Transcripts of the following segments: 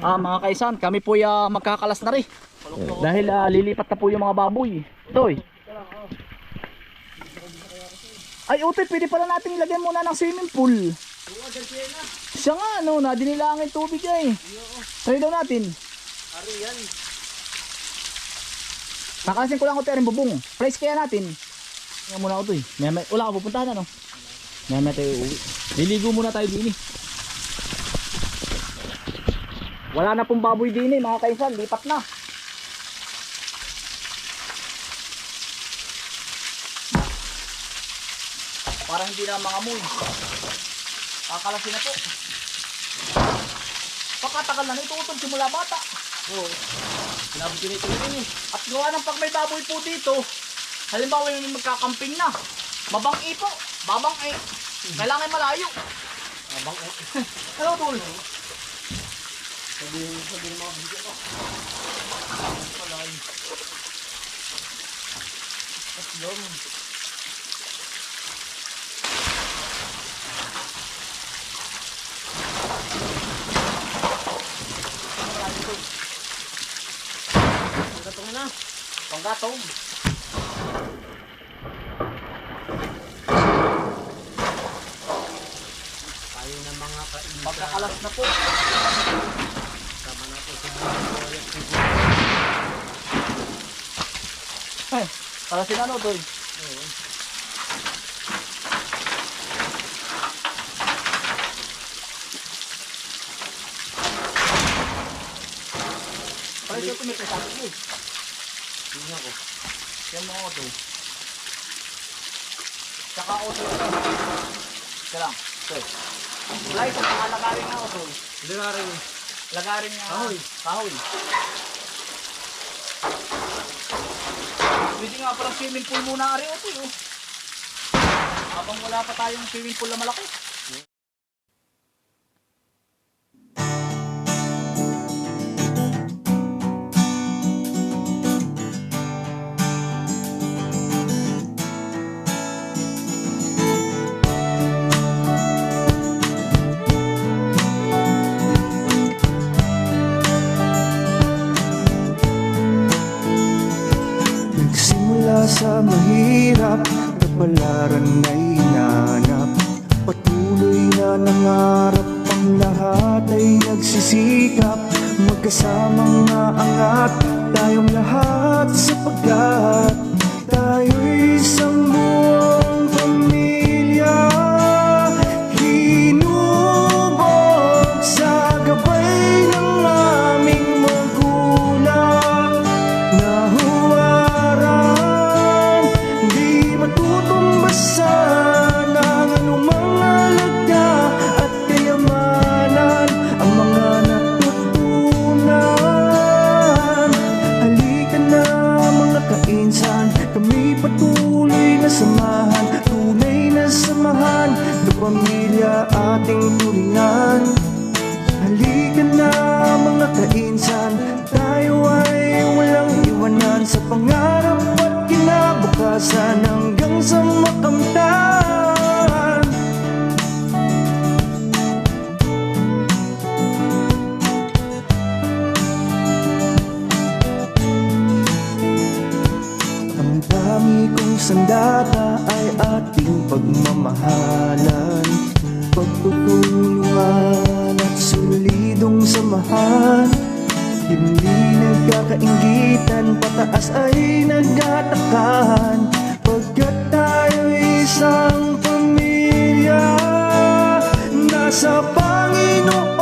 Ah, mga kaisan, kami po uh, magkakalas na rin. Dahil ah, lilipat na po yung mga baboy. Toy. Ay, utoy, pwede pala natin ilagyan muna ng swimming pool. Siya nga, no, nadinilangin tubig ay. Try daw natin. Ari yan. Nakalasin ko lang ko rin bubong. Price kaya natin. Nga muna may, wala ka pupuntahan ano? May may tayo uwi. Liligo muna tayo din eh. Wala na pong baboy din eh, mga kaisan. Lipat na. Para hindi na mga amoy. Kakalasin na po. Pagkatagal na ito utol simula bata. Oo. Sinabi nito yun eh. At gawa ng pag may baboy po dito, halimbawa yung magkakamping na, mabang po, babang eh, kailangan malayo. Abang eh. Ano tol? Sabihin sabihin mga video ko. Palay. Tatlong. Gatong na. Panggatong. Tayo ng mga kainsa. Pagkakalas na po. Na sa mga. Ay, kalasin ano tol? Oo. Pare ko tumipis sa akin. Tingnan ko. Yan mo tol. Tsaka auto ito. Ito lang. Ito. Wala ito, nakalagarin na auto. Hindi nga rin eh. Lagarin niya. Kahoy. Kahoy. Pwede nga parang swimming pool muna ari ito eh. oh. Habang wala pa tayong swimming pool na malaki. Samahan Tunay na samahan. Ng pamilya ating tulingan Halika na mga kainsan. Tayo ay walang iwanan. Sa pangarap at kinabukasan Hanggang dami kong sandata ay ating pagmamahalan. Pagtutulungan at solidong samahan. Hindi nagkakaingitan, pataas ay nagtatakan Pagkat tayo isang pamilya Nasa Panginoon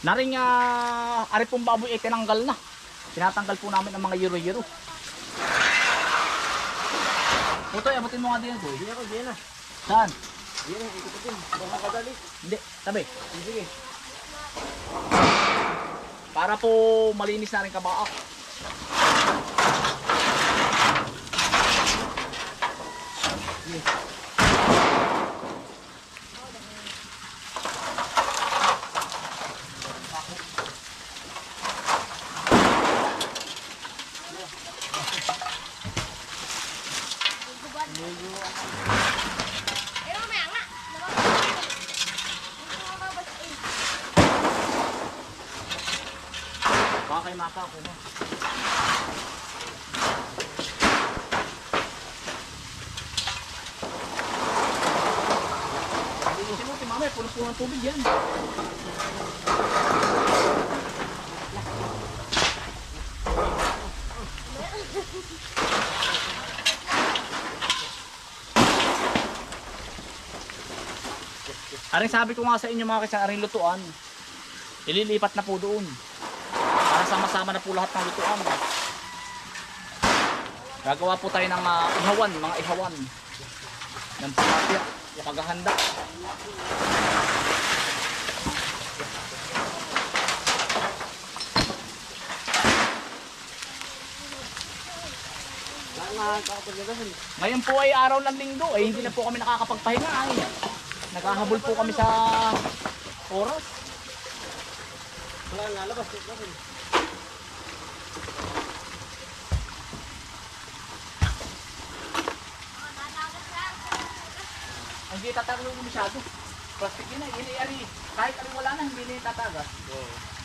Naring uh, ari pong baboy ay tinanggal na. Tinatanggal po namin ang mga yero-yero. Puto, abutin mo nga din ito. Hindi ako, diyan na. Saan? Yan, ikot din. Baka kadali. Hindi, tabi. Sige. Para po malinis na rin kabaak. Eh, mamaya nga. Nababas eh. Baka kay Maka ako mo. Linisin mo, mamaya, puno-puno ng tubig yan. Aring sabi ko nga sa inyo mga kaysa aring lutuan, ililipat na po doon. Para sama-sama na po lahat ng lutuan. Gagawa po tayo ng ah, ihawan, mga ihawan. Ng tilapia, yung paghahanda. Saan nga kakapagdadahan? Ngayon po ay araw ng linggo, ay hindi na po kami nakakapagpahinga. Ay. Naghahabol po kami sa oras. Wala nga, labas. Hindi tatagal mo masyado. Plastic yun ay, hindi ari. Kahit ari wala na, hindi na tatagas. Oo.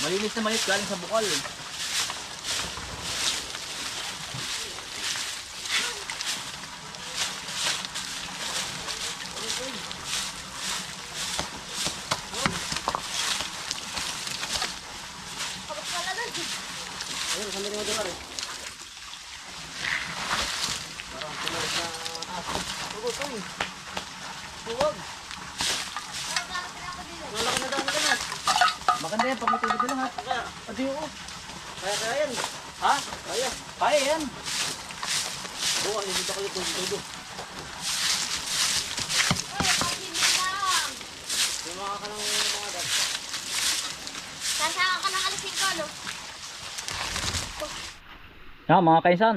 Malinis na malinis galing sa bukal. Kapag pala doon. Ayun, saan din mo doon rin? Parang tumalit na... Tugot, uy. Tuwag. Parang lalapin ako dito. Nalaki na daw na ganat. Maganda yan pag may tubig na lahat. Kaya, Adi oo. kaya kaya yan. Ha? Kaya. Kaya yan. Bukas, hindi pa kayo lang. Yung mga ka ng mga dad. Sasaka ka ng alisin ko, no? Yeah, mga kaisan,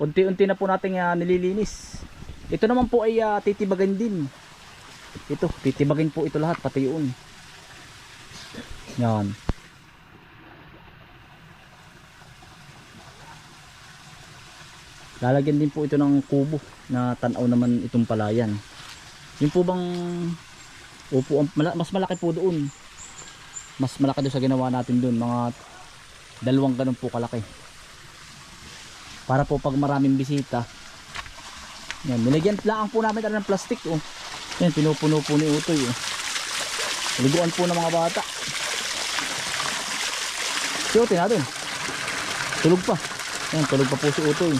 unti-unti na po nating ah, nililinis. Ito naman po ay ah, titibagan din. Ito, titibagin po ito lahat, pati yun. Yan. Lalagyan din po ito ng kubo na tanaw naman itong palayan. Yung po bang upo, mas malaki po doon. Mas malaki doon sa ginawa natin doon, mga dalawang ganun po kalaki para po pag maraming bisita yan, nilagyan lang po namin ng plastic oh. yan, pinupuno po ni Utoy oh. liguan po ng mga bata si Utoy na dun tulog pa. Yan, tulog pa po si Utoy.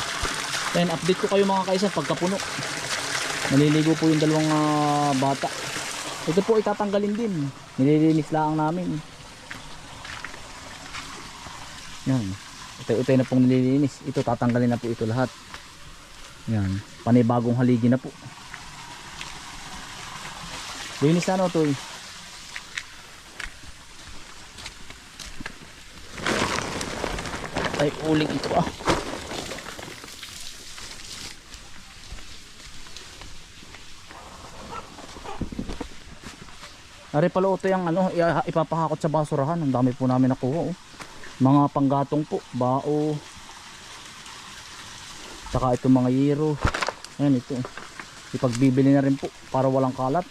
Yan, update ko kayo mga kaisa pagkapuno. Naliligo po yung dalawang ah, bata. Ito po itatanggalin din. Nililinis lang namin. Yan Utay-utay na pong nililinis. Ito tatanggalin na po ito lahat. Yan. Panibagong haligi na po. Linis na no to Ay uling ito ah. Ari pala ito yung ano, ipapahakot sa basurahan. Ang dami po namin nakuha oh. Mga panggatong po bao saka itong mga yero. Ayan ito ipagbibili na rin po para walang kalat.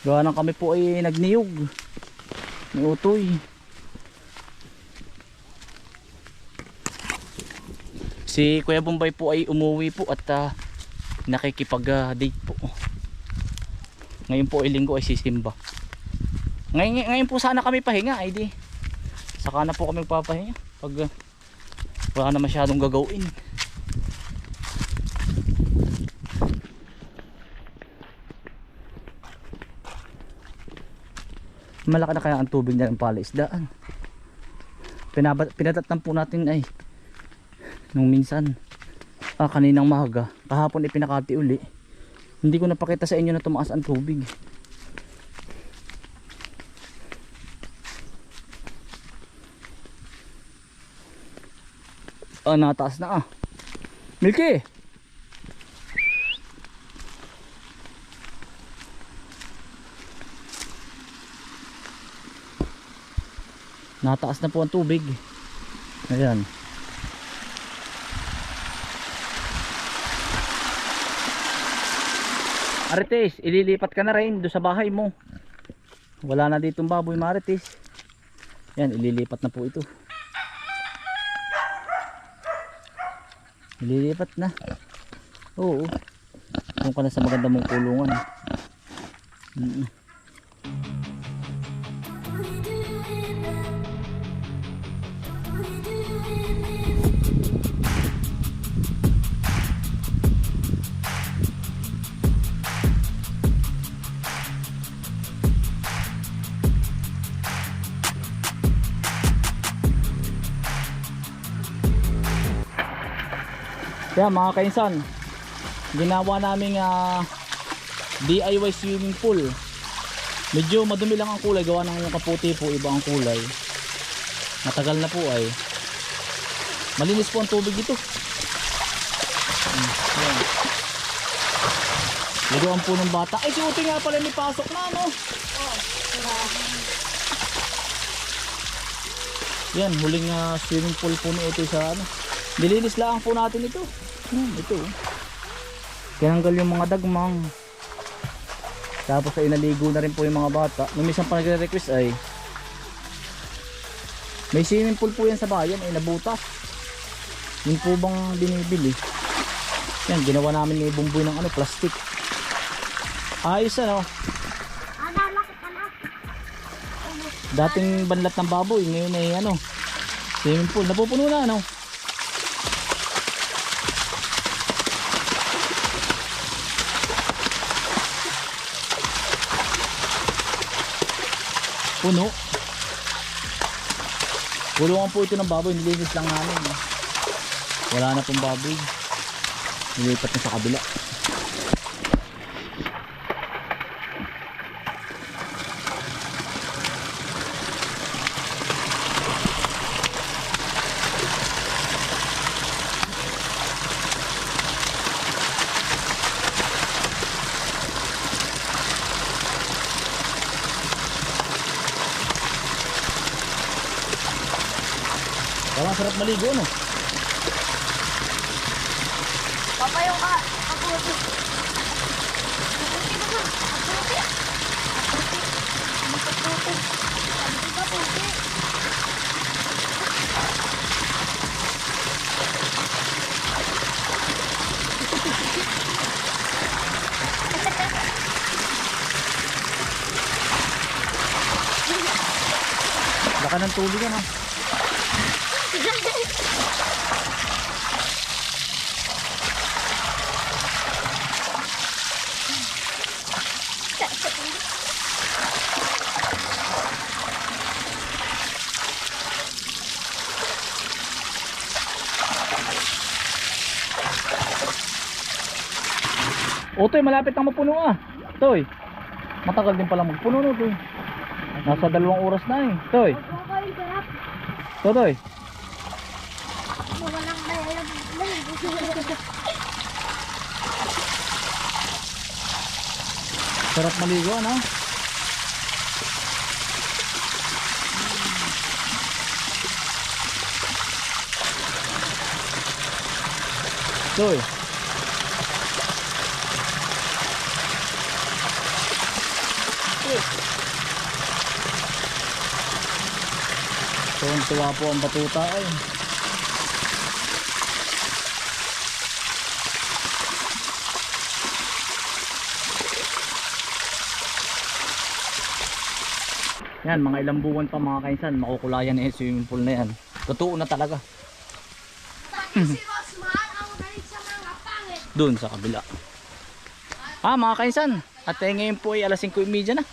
Gawa ng kami po ay nagniyog ni utoy si kuya bombay po ay umuwi po at uh, nakikipag uh, date po ngayon po ay linggo ay sisimba Ngayon, ngayon po sana kami pahinga, ay di. Saka na po kami magpapahinga pag uh, wala na masyadong gagawin. Malaki na kaya ang tubig na ng palaisdaan. Pinabat pinatatnan po natin ay nung minsan ah, kaninang mahaga kahapon ipinakati uli. Hindi ko napakita sa inyo na tumaas ang tubig. Ah nataas na ah. Milky! Nataas na po ang tubig. Ayan Marites, ililipat ka na rin doon sa bahay mo. Wala na ditong baboy, Marites. Yan, ililipat na po ito. Ililipat na. Oo. Kung ka na sa maganda mong kulungan. Mm. Kaya mga kainsan, ginawa naming ah, DIY swimming pool. Medyo madumi lang ang kulay, gawa ng kaputi po, iba ang kulay. Matagal na po ay. Malinis po ang tubig dito. Hmm, yan. Ligawan po ng bata. Ay, si nga pala may pasok na, no? Yan, huling ah, swimming pool po ni Uti sa ano. Nilinis lang po natin ito. Hmm, ito. Tinanggal yung mga dagmang. Tapos ay naligo na rin po yung mga bata. Nung minsan pa nagre-request ay may swimming pool po yan sa bayan ay nabutas. Yun po bang binibili? Yan, ginawa namin ni bumboy ng ano, plastic. Ayos ano. Dating banlat ng baboy, ngayon ay ano, swimming pool. Napupuno na ano. Puno. Kulungan po ito ng baboy, nilinis lang namin. Wala na pong baboy. Nilipat na sa kabila. Parang sarap maligo, no? Papayo ka. Kaputi. Kaputi mo na. Kaputi. Kaputi. Kaputi. Kaputi. Laka ng tubig, ano? O, Toy, malapit nang mapuno ah. Toy, matagal din pala magpuno no, Toy. Nasa dalawang oras na eh. Toy, sarap. Toy. Sarap maligo, ano? Toy. Tuwang-tuwa po ang batuta ay. Yan, mga ilang buwan pa mga kainsan, makukulayan na yung swimming pool na yan. Totoo na talaga. Doon sa kabila. Ah, mga kainsan, at eh, ngayon po ay alas 5.30 na.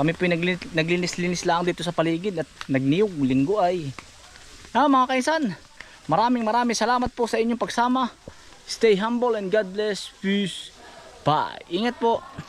Kami po naglinis-linis lang dito sa paligid at nagniyog, linggo ay. Ah, mga kainsan, maraming maraming salamat po sa inyong pagsama. Stay humble and God bless. Peace. Bye. Ingat po.